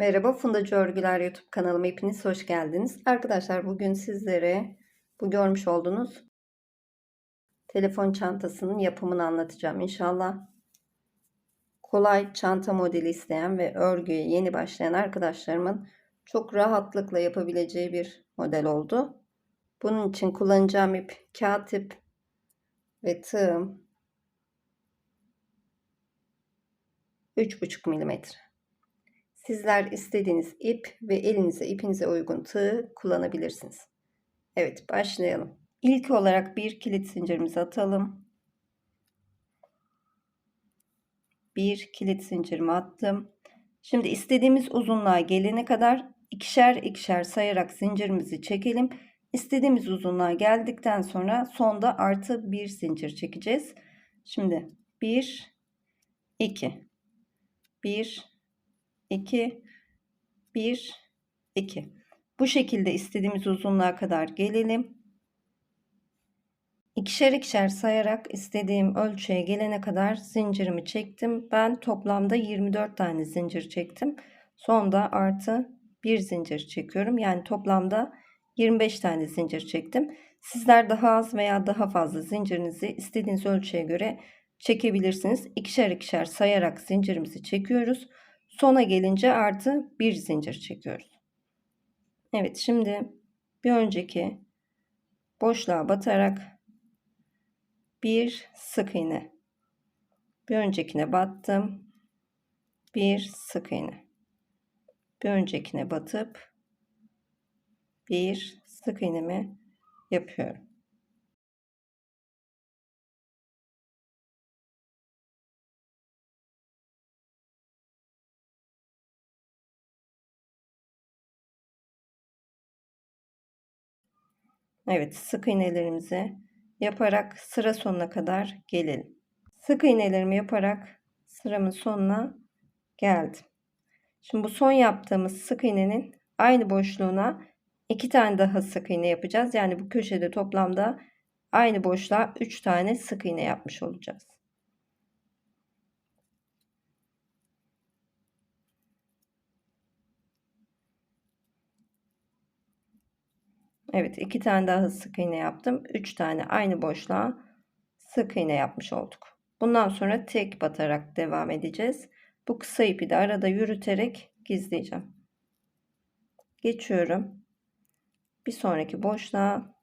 Merhaba Fundacı Örgüler YouTube kanalıma hepiniz hoş geldiniz. Arkadaşlar bugün sizlere bu görmüş olduğunuz telefon çantasının yapımını anlatacağım inşallah. Kolay çanta modeli isteyen ve örgüye yeni başlayan arkadaşlarımın çok rahatlıkla yapabileceği bir model oldu. Bunun için kullanacağım ip kağıt ip ve tığım 3,5 milimetre. Sizler istediğiniz ip ve elinize ipinize uygun tığ kullanabilirsiniz. Evet başlayalım. İlk olarak bir kilit zincirimizi atalım. Bir kilit zincirimi attım. Şimdi istediğimiz uzunluğa gelene kadar ikişer ikişer sayarak zincirimizi çekelim. İstediğimiz uzunluğa geldikten sonra sonda artı bir zincir çekeceğiz. Şimdi 1 2 1 2 1 2 bu şekilde istediğimiz uzunluğa kadar gelelim. İkişer ikişer sayarak istediğim ölçüye gelene kadar zincirimi çektim. Ben toplamda 24 tane zincir çektim. Sonda artı bir zincir çekiyorum. Yani toplamda 25 tane zincir çektim. Sizler daha az veya daha fazla zincirinizi istediğiniz ölçüye göre çekebilirsiniz. İkişer ikişer sayarak zincirimizi çekiyoruz Sona gelince artı bir zincir çekiyoruz. Evet şimdi bir önceki boşluğa batarak bir sık iğne. Bir öncekine battım. Bir sık iğne. Bir öncekine batıp bir sık iğnemi yapıyorum. Evet sık iğnelerimizi yaparak sıra sonuna kadar gelelim. Sık iğnelerimi yaparak sıramın sonuna geldim. Şimdi bu son yaptığımız sık iğnenin aynı boşluğuna iki tane daha sık iğne yapacağız. Yani bu köşede toplamda aynı boşluğa 3 tane sık iğne yapmış olacağız. Evet iki tane daha sık iğne yaptım. Üç tane aynı boşluğa sık iğne yapmış olduk. Bundan sonra tek batarak devam edeceğiz. Bu kısa ipi de arada yürüterek gizleyeceğim. Geçiyorum. Bir sonraki boşluğa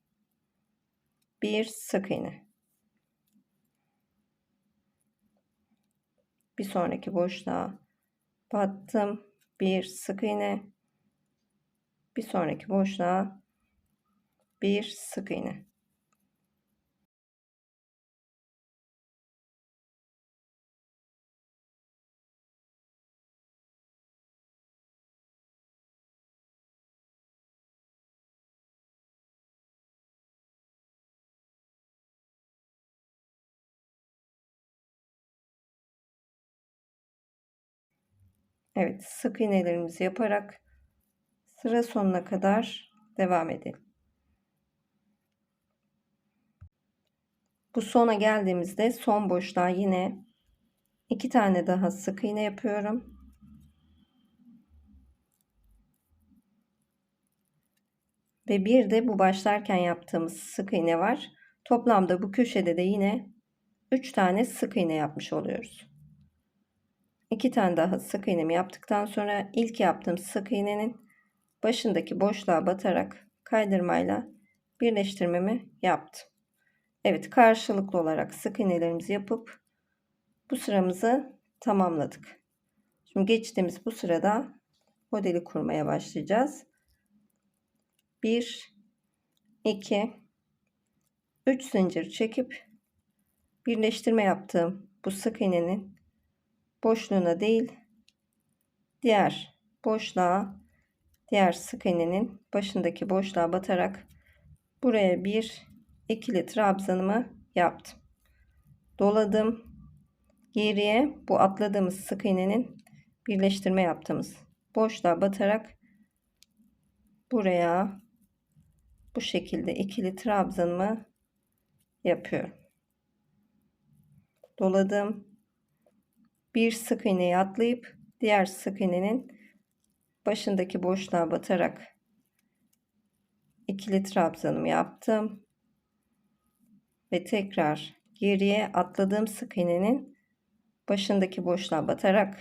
bir sık iğne. Bir sonraki boşluğa battım. Bir sık iğne. Bir sonraki boşluğa bir sık iğne. Evet sık iğnelerimizi yaparak sıra sonuna kadar devam edelim. Bu sona geldiğimizde son boşluğa yine iki tane daha sık iğne yapıyorum. Ve bir de bu başlarken yaptığımız sık iğne var. Toplamda bu köşede de yine 3 tane sık iğne yapmış oluyoruz. 2 tane daha sık iğnemi yaptıktan sonra ilk yaptığım sık iğnenin başındaki boşluğa batarak kaydırmayla birleştirmemi yaptım. Evet karşılıklı olarak sık iğnelerimizi yapıp bu sıramızı tamamladık. Şimdi geçtiğimiz bu sırada modeli kurmaya başlayacağız. 1 2 3 zincir çekip birleştirme yaptığım bu sık iğnenin boşluğuna değil diğer boşluğa diğer sık iğnenin başındaki boşluğa batarak buraya bir ikili trabzanımı yaptım. Doladım. Geriye bu atladığımız sık iğnenin birleştirme yaptığımız boşluğa batarak buraya bu şekilde ikili trabzanımı yapıyorum. Doladım. Bir sık iğneyi atlayıp diğer sık iğnenin başındaki boşluğa batarak ikili trabzanımı yaptım ve tekrar geriye atladığım sık iğnenin başındaki boşluğa batarak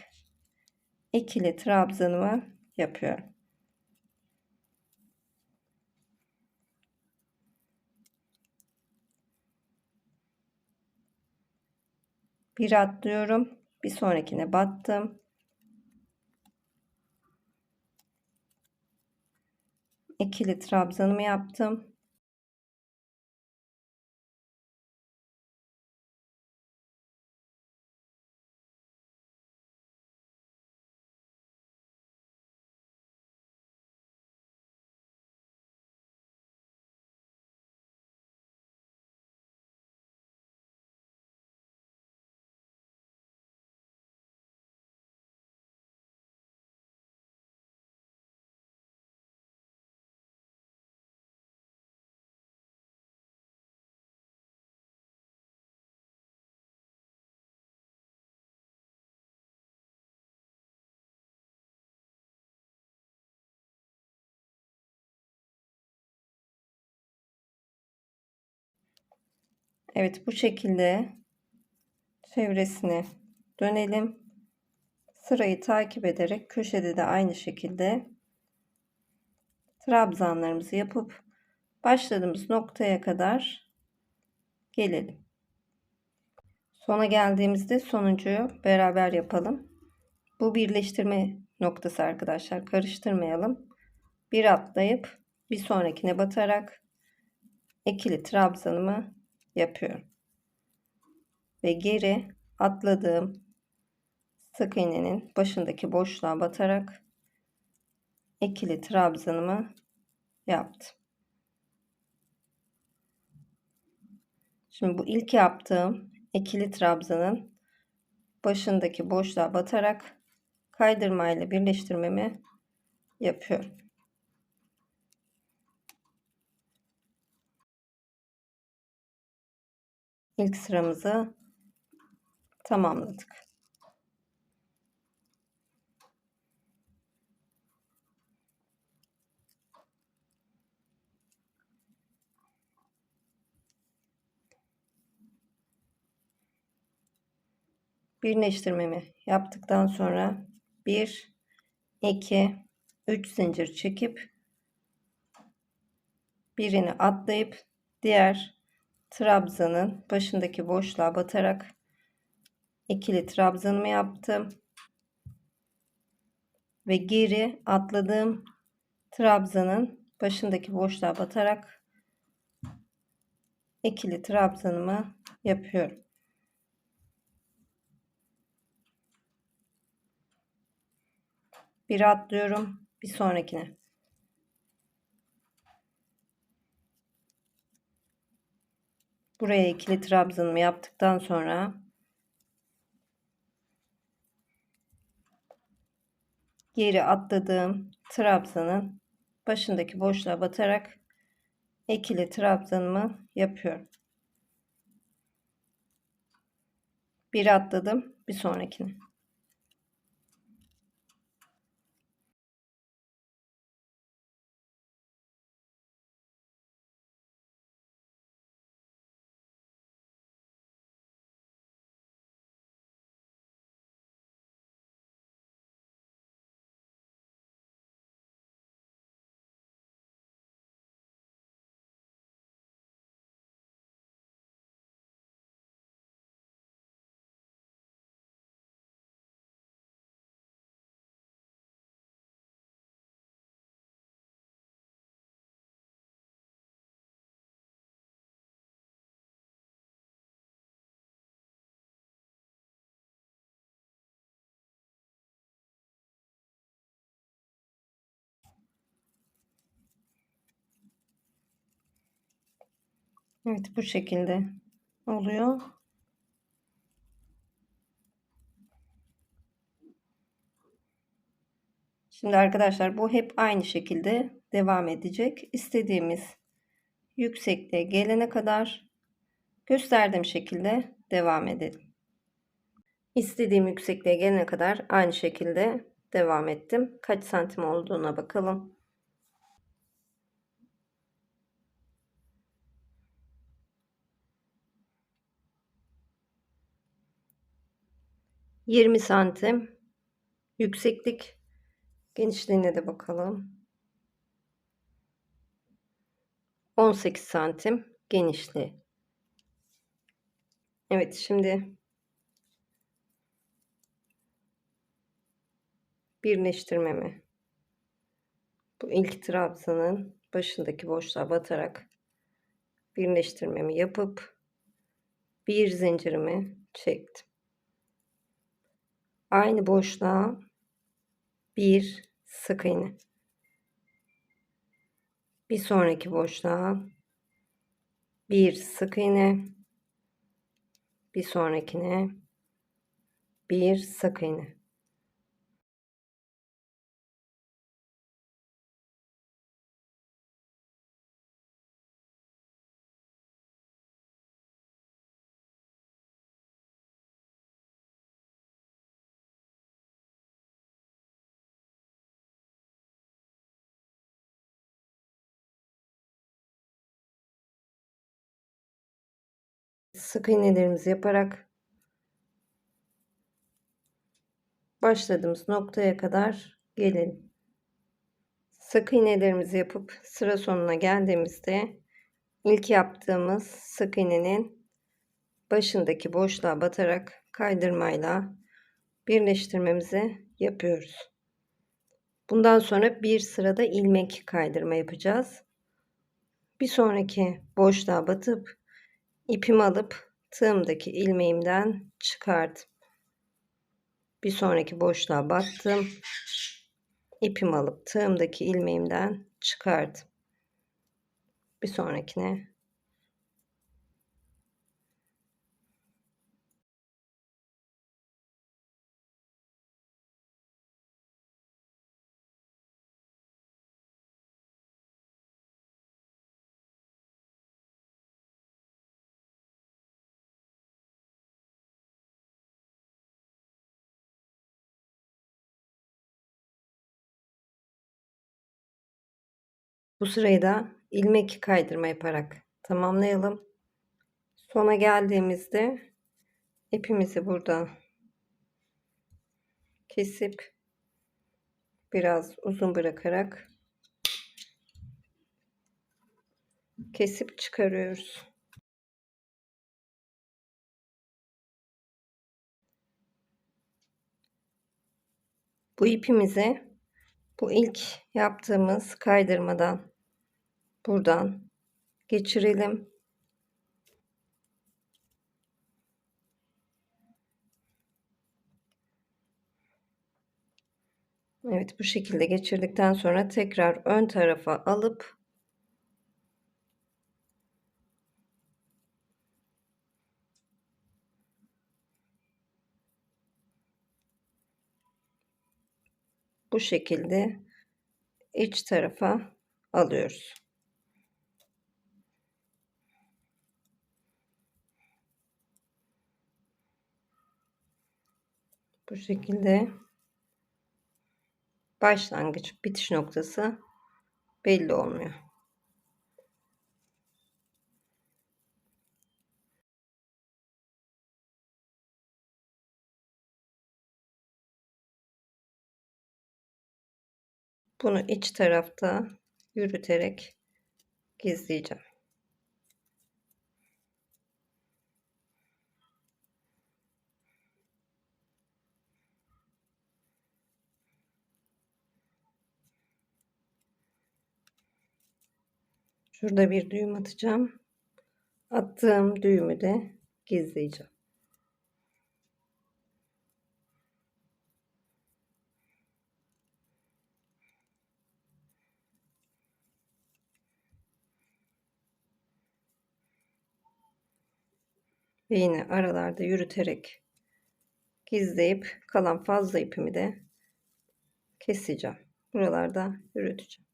ikili trabzanımı yapıyorum. Bir atlıyorum. Bir sonrakine battım. ikili trabzanımı yaptım. Evet bu şekilde çevresine dönelim. Sırayı takip ederek köşede de aynı şekilde trabzanlarımızı yapıp başladığımız noktaya kadar gelelim. Sona geldiğimizde sonuncuyu beraber yapalım. Bu birleştirme noktası arkadaşlar. Karıştırmayalım. Bir atlayıp bir sonrakine batarak ikili trabzanımı yapıyorum. Ve geri atladığım sık iğnenin başındaki boşluğa batarak ikili trabzanımı yaptım. Şimdi bu ilk yaptığım ikili trabzanın başındaki boşluğa batarak kaydırma ile birleştirmemi yapıyorum. İlk sıramızı tamamladık. birleştirmemi yaptıktan sonra 1 2 3 zincir çekip birini atlayıp diğer trabzanın başındaki boşluğa batarak ikili trabzanımı yaptım. Ve geri atladığım trabzanın başındaki boşluğa batarak ikili trabzanımı yapıyorum. Bir atlıyorum bir sonrakine. Buraya ikili trabzanımı yaptıktan sonra geri atladığım trabzanın başındaki boşluğa batarak ikili trabzanımı yapıyorum. Bir atladım bir sonrakine. Evet bu şekilde oluyor. Şimdi arkadaşlar bu hep aynı şekilde devam edecek. İstediğimiz yüksekliğe gelene kadar gösterdiğim şekilde devam edelim. İstediğim yüksekliğe gelene kadar aynı şekilde devam ettim. Kaç santim olduğuna bakalım. Yirmi santim yükseklik genişliğine de bakalım. 18 santim genişliği. Evet şimdi birleştirmemi bu ilk trabzanın başındaki boşluğa batarak birleştirmemi yapıp bir zincirimi çektim. Aynı boşluğa bir sık iğne. Bir sonraki boşluğa bir sık iğne. Bir sonrakine bir sık iğne. Sık iğnelerimizi yaparak başladığımız noktaya kadar gelelim. Sık iğnelerimizi yapıp sıra sonuna geldiğimizde ilk yaptığımız sık iğnenin başındaki boşluğa batarak kaydırmayla birleştirmemizi yapıyoruz. Bundan sonra bir sırada ilmek kaydırma yapacağız. Bir sonraki boşluğa batıp ipimi alıp tığımdaki ilmeğimden çıkardım. Bir sonraki boşluğa battım. İpimi alıp tığımdaki ilmeğimden çıkardım. Bir sonrakine Bu sırayı da ilmek kaydırma yaparak tamamlayalım. Sona geldiğimizde ipimizi burada kesip biraz uzun bırakarak kesip çıkarıyoruz. Bu ipimizi bu ilk yaptığımız kaydırmadan buradan geçirelim. Evet bu şekilde geçirdikten sonra tekrar ön tarafa alıp bu şekilde iç tarafa alıyoruz. Bu şekilde başlangıç bitiş noktası belli olmuyor. Bunu iç tarafta yürüterek gizleyeceğim. Şurada bir düğüm atacağım. Attığım düğümü de gizleyeceğim. Ve yine aralarda yürüterek gizleyip kalan fazla ipimi de keseceğim. Buralarda yürüteceğim.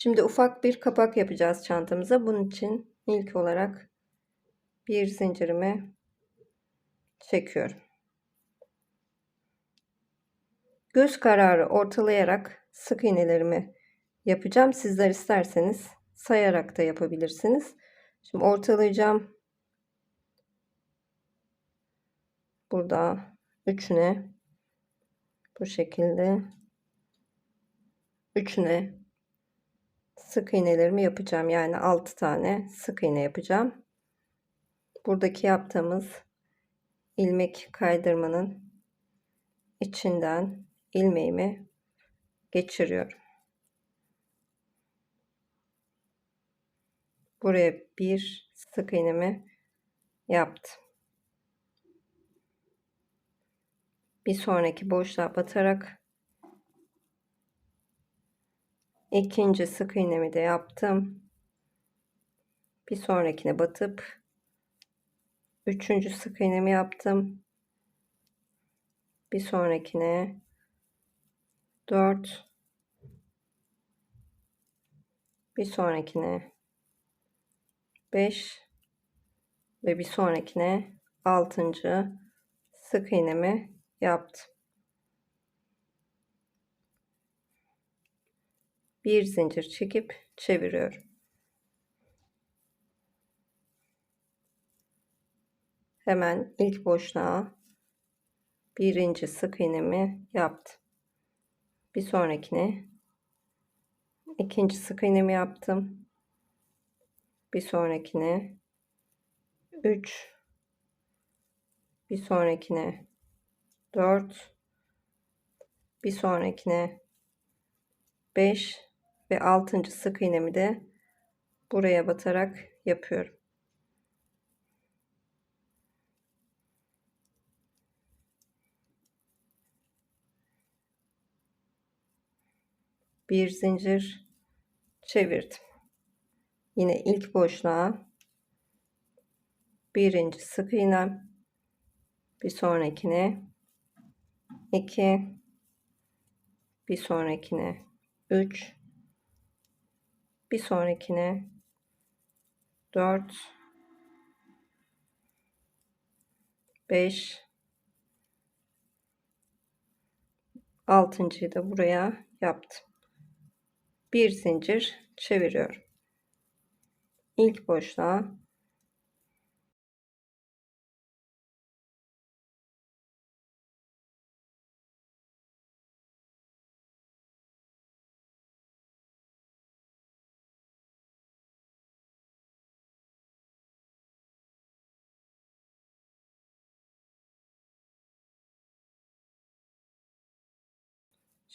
Şimdi ufak bir kapak yapacağız çantamıza. Bunun için ilk olarak bir zincirimi çekiyorum. Göz kararı ortalayarak sık iğnelerimi yapacağım. Sizler isterseniz sayarak da yapabilirsiniz. Şimdi ortalayacağım. Burada üçüne bu şekilde üçüne sık iğnelerimi yapacağım. Yani 6 tane sık iğne yapacağım. Buradaki yaptığımız ilmek kaydırmanın içinden ilmeğimi geçiriyorum. Buraya bir sık iğnemi yaptım. Bir sonraki boşluğa batarak ikinci sık iğnemi de yaptım. Bir sonrakine batıp üçüncü sık iğnemi yaptım. Bir sonrakine 4 bir sonrakine 5 ve bir sonrakine 6. sık iğnemi yaptım. Bir zincir çekip çeviriyorum. Hemen ilk boşluğa birinci sık iğnemi yaptım. Bir sonrakine ikinci sık iğnemi yaptım. Bir sonrakine 3 bir sonrakine 4 bir sonrakine 5 ve 6. sık iğnemi de buraya batarak yapıyorum. Bir zincir çevirdim. Yine ilk boşluğa birinci sık iğnem bir sonrakine 2 bir sonrakine 3 bir sonrakine 4 5 altıncıyı da buraya yaptım. Bir zincir çeviriyorum. İlk boşluğa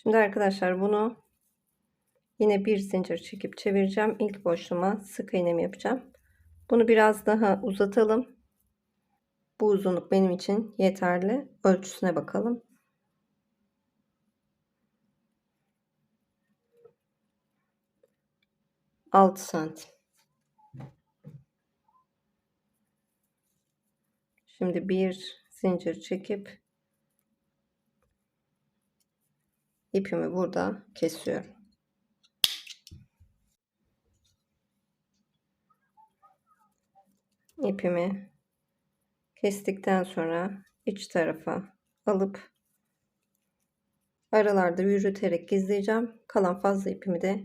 Şimdi arkadaşlar bunu yine bir zincir çekip çevireceğim. İlk boşluğuma sık iğnemi yapacağım. Bunu biraz daha uzatalım. Bu uzunluk benim için yeterli. Ölçüsüne bakalım. Altı santim. Şimdi bir zincir çekip ipimi burada kesiyorum. ipimi kestikten sonra iç tarafa alıp aralarda yürüterek gizleyeceğim. Kalan fazla ipimi de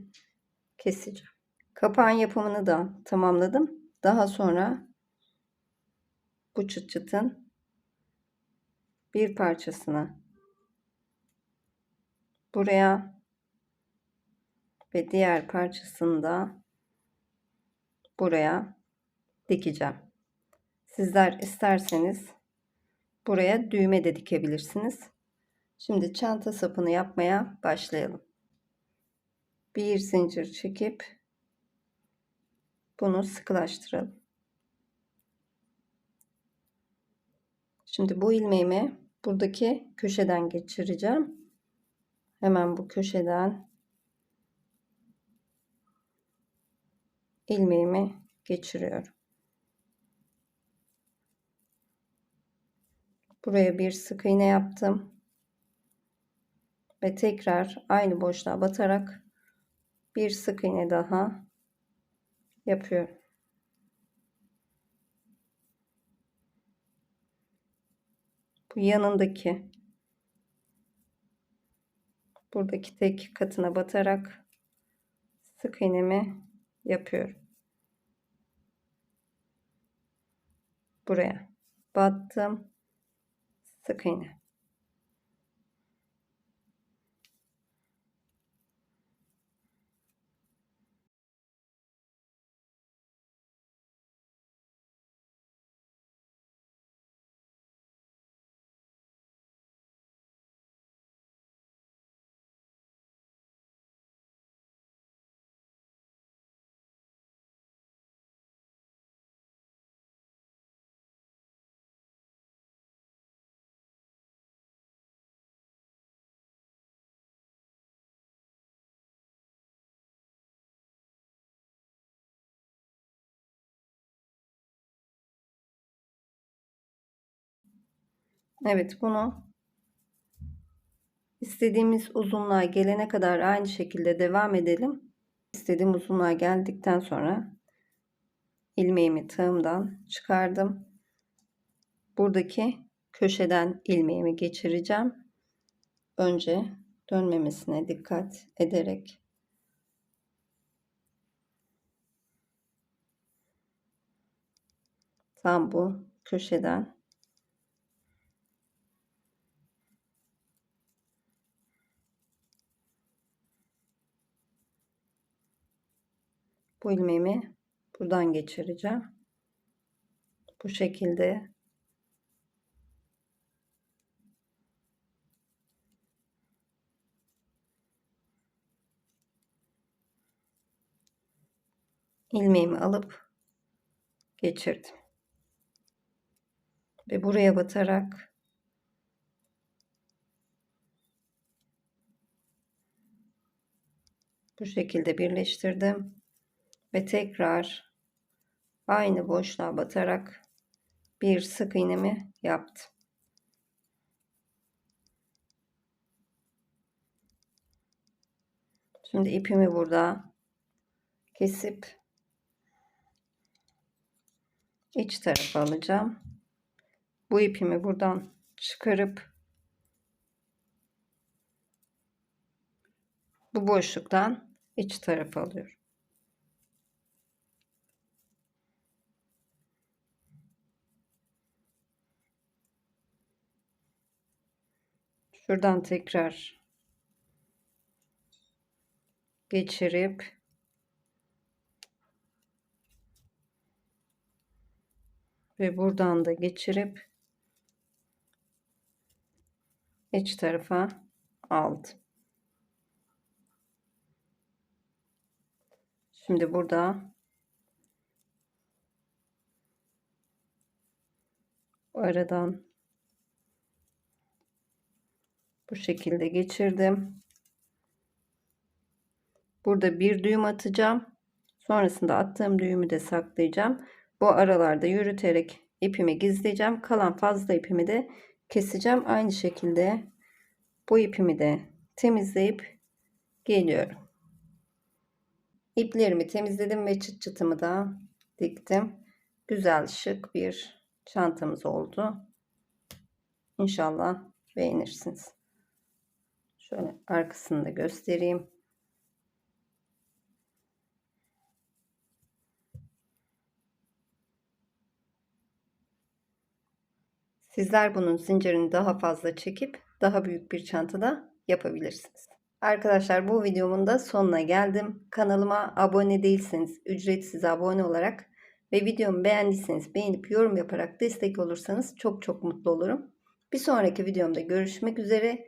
keseceğim. Kapağın yapımını da tamamladım. Daha sonra bu çıt çıtın bir parçasını buraya ve diğer parçasını da buraya dikeceğim. Sizler isterseniz buraya düğme de dikebilirsiniz. Şimdi çanta sapını yapmaya başlayalım. Bir zincir çekip bunu sıkılaştıralım. Şimdi bu ilmeğimi buradaki köşeden geçireceğim hemen bu köşeden ilmeğimi geçiriyorum. Buraya bir sık iğne yaptım. Ve tekrar aynı boşluğa batarak bir sık iğne daha yapıyorum. Bu yanındaki buradaki tek katına batarak sık iğnemi yapıyorum. Buraya battım. Sık iğne. Evet bunu istediğimiz uzunluğa gelene kadar aynı şekilde devam edelim. İstediğim uzunluğa geldikten sonra ilmeğimi tığımdan çıkardım. Buradaki köşeden ilmeğimi geçireceğim. Önce dönmemesine dikkat ederek tam bu köşeden bu ilmeğimi buradan geçireceğim. Bu şekilde ilmeğimi alıp geçirdim. Ve buraya batarak bu şekilde birleştirdim ve tekrar aynı boşluğa batarak bir sık iğnemi yaptım. Şimdi ipimi burada kesip iç tarafa alacağım. Bu ipimi buradan çıkarıp bu boşluktan iç tarafa alıyorum. Şuradan tekrar geçirip ve buradan da geçirip iç tarafa aldım. Şimdi burada aradan bu şekilde geçirdim. Burada bir düğüm atacağım. Sonrasında attığım düğümü de saklayacağım. Bu aralarda yürüterek ipimi gizleyeceğim. Kalan fazla ipimi de keseceğim. Aynı şekilde bu ipimi de temizleyip geliyorum. İplerimi temizledim ve çıt çıtımı da diktim. Güzel şık bir çantamız oldu. İnşallah beğenirsiniz. Şöyle arkasını da göstereyim. Sizler bunun zincirini daha fazla çekip daha büyük bir çantada yapabilirsiniz. Arkadaşlar bu videomun da sonuna geldim. Kanalıma abone değilseniz ücretsiz abone olarak ve videomu beğendiyseniz beğenip yorum yaparak destek olursanız çok çok mutlu olurum. Bir sonraki videomda görüşmek üzere.